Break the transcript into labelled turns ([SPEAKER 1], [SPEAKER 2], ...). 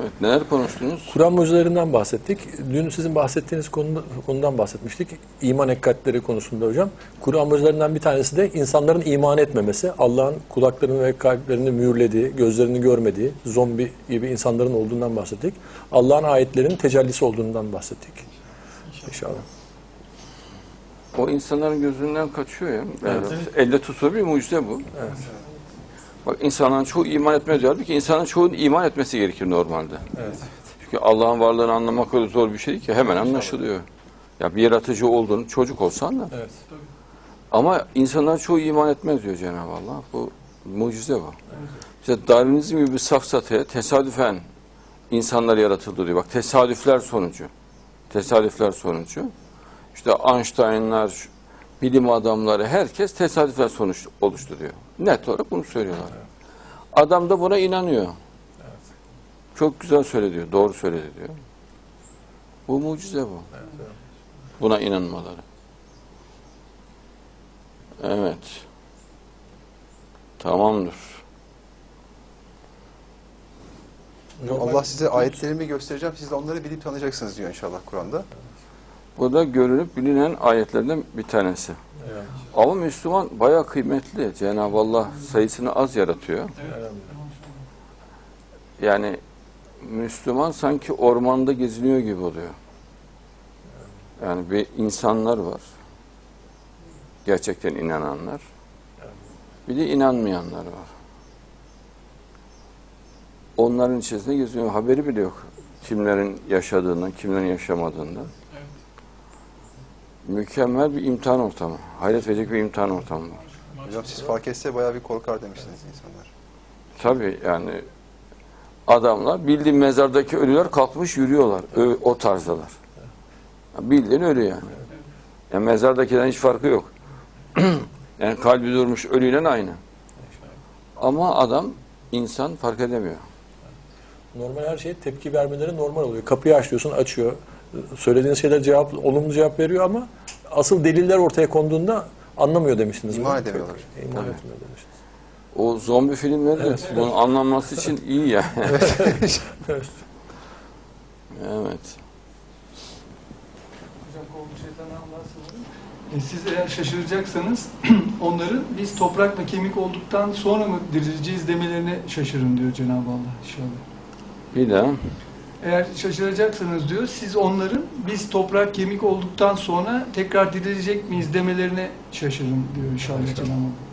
[SPEAKER 1] Evet, neler konuştunuz?
[SPEAKER 2] Kur'an mucizelerinden bahsettik. Dün sizin bahsettiğiniz konuda, konudan bahsetmiştik. İman hakikatleri konusunda hocam. Kur'an mucizelerinden bir tanesi de insanların iman etmemesi. Allah'ın kulaklarını ve kalplerini mühürlediği, gözlerini görmediği, zombi gibi insanların olduğundan bahsettik. Allah'ın ayetlerinin tecellisi olduğundan bahsettik. İnşallah.
[SPEAKER 1] O insanların gözünden kaçıyor ya. Yani
[SPEAKER 2] Evet.
[SPEAKER 1] elde tutulur bir mucize bu.
[SPEAKER 2] Evet.
[SPEAKER 1] Bak insanların çoğu iman etmez diyor. Halbuki insanın çoğunun iman etmesi gerekir normalde.
[SPEAKER 2] Evet.
[SPEAKER 1] Çünkü Allah'ın varlığını anlamak öyle zor bir şey ki. Hemen anlaşılıyor. Ya bir yaratıcı olduğunu çocuk olsan da.
[SPEAKER 2] Evet.
[SPEAKER 1] Ama insanlar çoğu iman etmez diyor Cenab-ı Allah. Bu mucize bu. İşte Darwinizm gibi bir safsataya tesadüfen insanlar yaratıldı diyor. Bak tesadüfler sonucu. Tesadüfler sonucu. İşte Einstein'lar, bilim adamları herkes tesadüfler sonuç oluşturuyor. Net olarak bunu söylüyorlar. Adam da buna inanıyor. Çok güzel söyledi diyor. Doğru söyledi diyor. Bu mucize bu. Buna inanmaları. Evet. Tamamdır.
[SPEAKER 3] Allah size ayetlerimi göstereceğim. Siz de onları bilip tanıyacaksınız diyor inşallah Kur'an'da.
[SPEAKER 1] Bu da görülüp bilinen ayetlerden bir tanesi.
[SPEAKER 2] Evet.
[SPEAKER 1] Ama Müslüman bayağı kıymetli. Cenab-ı Allah sayısını az yaratıyor. Yani Müslüman sanki ormanda geziniyor gibi oluyor. Yani bir insanlar var. Gerçekten inananlar. Bir de inanmayanlar var. Onların içerisinde geziyor. Haberi bile yok. Kimlerin yaşadığından, kimlerin yaşamadığından. Mükemmel bir imtihan ortamı. Hayret verecek bir imtihan ortamı var.
[SPEAKER 3] Hocam siz fark etse bayağı bir korkar demiştiniz insanlar.
[SPEAKER 1] Tabii yani adamlar bildiğin mezardaki ölüler kalkmış yürüyorlar. Ö- o tarzdalar. Bildiğin ölü yani. yani mezardakinden hiç farkı yok. yani kalbi durmuş ölüyle aynı. Ama adam insan fark edemiyor.
[SPEAKER 2] Normal her şeye tepki vermeleri normal oluyor. Kapıyı açıyorsun, açıyor. Söylediğiniz şeyler cevap, olumlu cevap veriyor ama asıl deliller ortaya konduğunda anlamıyor demiştiniz.
[SPEAKER 3] İman edemiyorlar.
[SPEAKER 2] İman etmiyor demiştiniz.
[SPEAKER 1] O zombi filmleri de
[SPEAKER 2] Evet.
[SPEAKER 1] bunu anlaması için iyi yani.
[SPEAKER 2] Evet.
[SPEAKER 1] evet.
[SPEAKER 4] E, Siz eğer şaşıracaksanız onların biz toprak ve kemik olduktan sonra mı dirileceğiz demelerine şaşırın diyor Cenab-ı Allah inşallah.
[SPEAKER 1] Bir daha.
[SPEAKER 4] Eğer şaşıracaksanız diyor siz onların biz toprak kemik olduktan sonra tekrar dirilecek miyiz demelerine şaşırın diyor inşallah Allah.